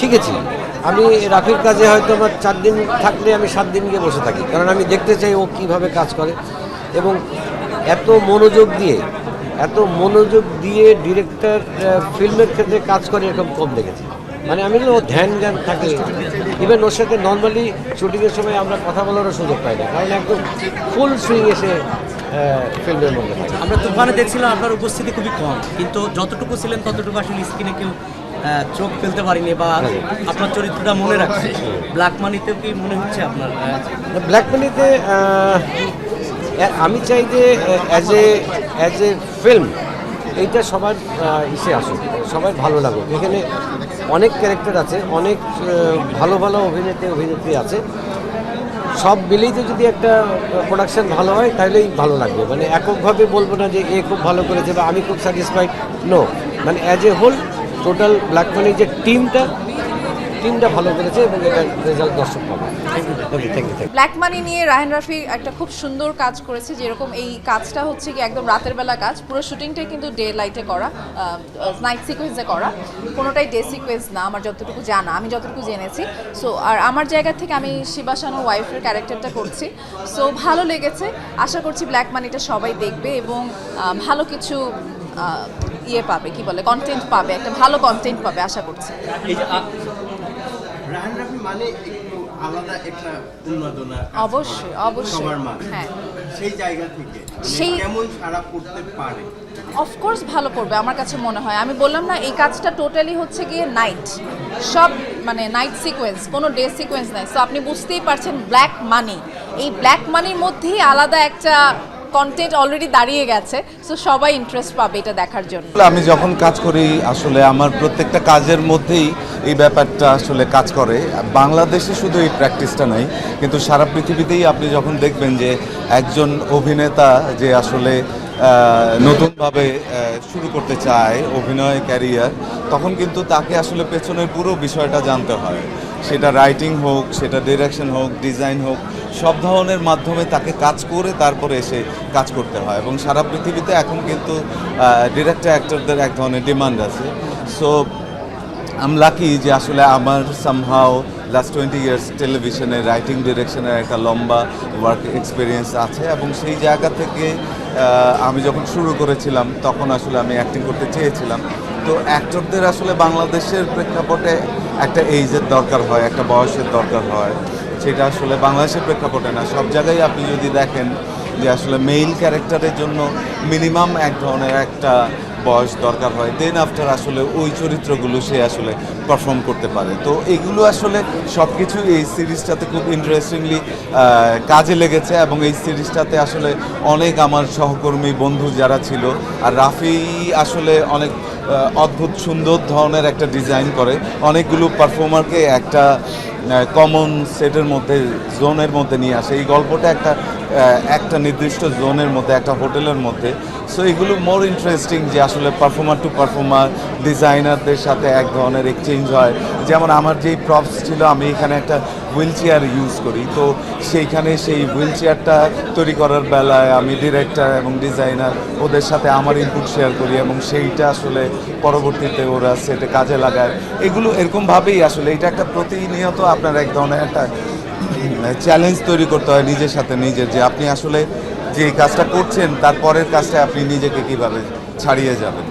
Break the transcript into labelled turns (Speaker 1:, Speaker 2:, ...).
Speaker 1: শিখেছি। আমি রাফির কাজে হয়তো আমার চার দিন থাকলে আমি সাত দিন গিয়ে বসে থাকি। কারণ আমি দেখতে চাই ও কীভাবে কাজ করে। এবং এত মনোযোগ দিয়ে, এত মনোযোগ দিয়ে ডিরেক্টর ফিল্মের ক্ষেত্রে কাজ করে এরকম কম দেখেছি। মানে আমি ও ধ্যান জ্ঞান থাকে। ইভেন ওর সাথে নর্মালি শুটিংয়ের সময় আমরা কথা বলারও সুযোগ পাই না। কারণ একদম ফুল সুইং এসে ফিল্মের মধ্যে
Speaker 2: আমরা তুফানে দেখছিলাম আপনার উপস্থিতি খুবই কম। কিন্তু যতটুকু ছিলেন ততটুকু আসলে স্ক্রিনে কেউ চোখ ফেলতে পারিনি বা আপনার চরিত্রটা মনে রাখছে। ব্ল্যাক মানিতেও কি মনে হচ্ছে আপনার?
Speaker 1: ব্ল্যাক মানিতে আমি চাই যে as a as a film এইটা সবার ইসে আসুক সবার ভালো লাগুক। এখানে অনেক ক্যারেক্টার আছে অনেক ভালো ভালো অভিনেত্রী অভিনেত্রী আছে। সব মিলেই তো যদি একটা প্রোডাকশন ভালো হয় তাহলেই ভালো লাগবে। মানে এককভাবে বলব না যে এ খুব ভালো করেছে বা আমি খুব স্যাটিসফাইড নো মানে as a whole total black মানির যে টিমটা টিমটা ভালো করেছে এবং এটার রেজাল্ট দর্শক পাবে। Okay thank you thank
Speaker 3: black money নিয়ে রায়হান রাফি একটা খুব সুন্দর কাজ করেছে যেরকম এই কাজটা হচ্ছে কি একদম রাতের বেলা কাজ। পুরো শুটিংটাই কিন্তু ডে লাইটে করা নাইট সিকোয়েন্সে করা। কোনোটাই ডে সিকোয়েন্স না আমার যতটুকু জানা আমি যতটুকু জেনেছি। সো আর আমার জায়গা থেকে আমি শিবাসানোর ওয়াইফের ক্যারেক্টারটা করছি। সো ভালো লেগেছে। আশা করছি ব্ল্যাক মানিটা সবাই দেখবে এবং ভালো কিছু ইয়ে পাবে কি বলে কন্টেন্ট পাবে একটা ভালো কন্টেন্ট পাবে আশা করছি।
Speaker 4: মানে আলাদা একটা উন্মাদনা
Speaker 3: অবশ্যই, অবশ্যই। হ্যাঁ।
Speaker 4: সেই জায়গা থেকে মানে
Speaker 3: সেই-
Speaker 4: কেমন সারা পড়তে পারে?
Speaker 3: অফকোর্স ভালো করবে আমার কাছে মনে হয়। আমি বললাম না এই কাজটা টোটালি হচ্ছে গিয়ে নাইট সব মানে নাইট সিকোয়েন্স কোনো ডে সিকোয়েন্স নাই। সো আপনি বুঝতেই পারছেন ব্ল্যাক মানি এই ব্ল্যাক মানির মধ্যেই আলাদা একটা কন্টেন্ট অলরেডি দাঁড়িয়ে গেছে সো সবাই ইন্টারেস্ট পাবে এটা দেখার জন্য।
Speaker 5: আমি যখন কাজ করি, আসলে আমার প্রত্যেকটা কাজের মধ্যেই এই ব্যাপারটা আসলে কাজ করে। বাংলাদেশে শুধু এই প্র্যাকটিসটা নাই, কিন্তু সারা পৃথিবীতেই আপনি যখন দেখবেন যে একজন অভিনেতা যে আসলে নতুনভাবে শুরু করতে চায় অভিনয় ক্যারিয়ার তখন কিন্তু তাকে আসলে পেছনের পুরো বিষয়টা জানতে হয়। সেটা রাইটিং হোক, সেটা ডিরেকশন হোক ডিজাইন হোক, সব ধরনের মাধ্যমে তাকে কাজ করে তারপরে এসে কাজ করতে হয় এবং সারা পৃথিবীতে এখন কিন্তু ডিরেক্টর অ্যাক্টরদের এক ধরনের ডিমান্ড আছে। সো আম লাকি যে আসলে আমার সামহাও লাস্ট টোয়েন্টি ইয়ার্স টেলিভিশনে রাইটিং ডিরেকশনের একটা লম্বা ওয়ার্ক এক্সপিরিয়েন্স আছে এবং সেই জায়গা থেকে আমি যখন শুরু করেছিলাম, তখন আসলে আমি অ্যাক্টিং করতে চেয়েছিলাম। তো অ্যাক্টরদের আসলে বাংলাদেশের প্রেক্ষাপটে একটা এইজের দরকার হয়, একটা বয়সের দরকার হয়, সেটা আসলে বাংলাদেশের প্রেক্ষাপটে না। সব জায়গায় আপনি যদি দেখেন যে আসলে মেইল ক্যারেক্টারের জন্য মিনিমাম এক ধরনের একটা বয়স দরকার হয় দেন আফটার আসলে ওই চরিত্রগুলো সে আসলে পারফর্ম করতে পারে। তো এগুলো আসলে সব কিছু এই সিরিজটাতে খুব ইন্টারেস্টিংলি কাজে লেগেছে এবং এই সিরিজটাতে আসলে অনেক আমার সহকর্মী বন্ধু যারা ছিল, আর রাফি আসলে অনেক অদ্ভুত সুন্দর ধরনের একটা ডিজাইন করে। অনেকগুলো পারফর্মারকে একটা কমন সেটের মধ্যে জোনের মধ্যে নিয়ে আসে। এই গল্পটা একটা একটা নির্দিষ্ট জোনের মধ্যে, একটা হোটেলের মধ্যে। সো এগুলো মোর ইন্টারেস্টিং যে আসলে পারফর্মার টু পারফর্মার ডিজাইনারদের সাথে এক ধরনের এক্সচেঞ্জ হয়। যেমন আমার যেই প্রপস ছিল, আমি এখানে একটা হুইল চেয়ার ইউজ করি। তো সেইখানে সেই হুইল চেয়ারটা তৈরি করার বেলায় আমি ডিরেক্টর এবং ডিজাইনার ওদের সাথে আমার ইনপুট শেয়ার করি এবং সেইটা আসলে পরবর্তীতে ওরা সেটে কাজে লাগায়। এগুলো এরকমভাবেই আসলে, এটা একটা প্রতিনিয়ত আপনার এক ধরনের একটা চ্যালেঞ্জ তৈরি করতে হয় নিজের সাথে নিজের যে আপনি আসলে যে কাজটা করছেন তারপরের কাজটা আপনি নিজেকে কীভাবে ছাড়িয়ে যাবেন।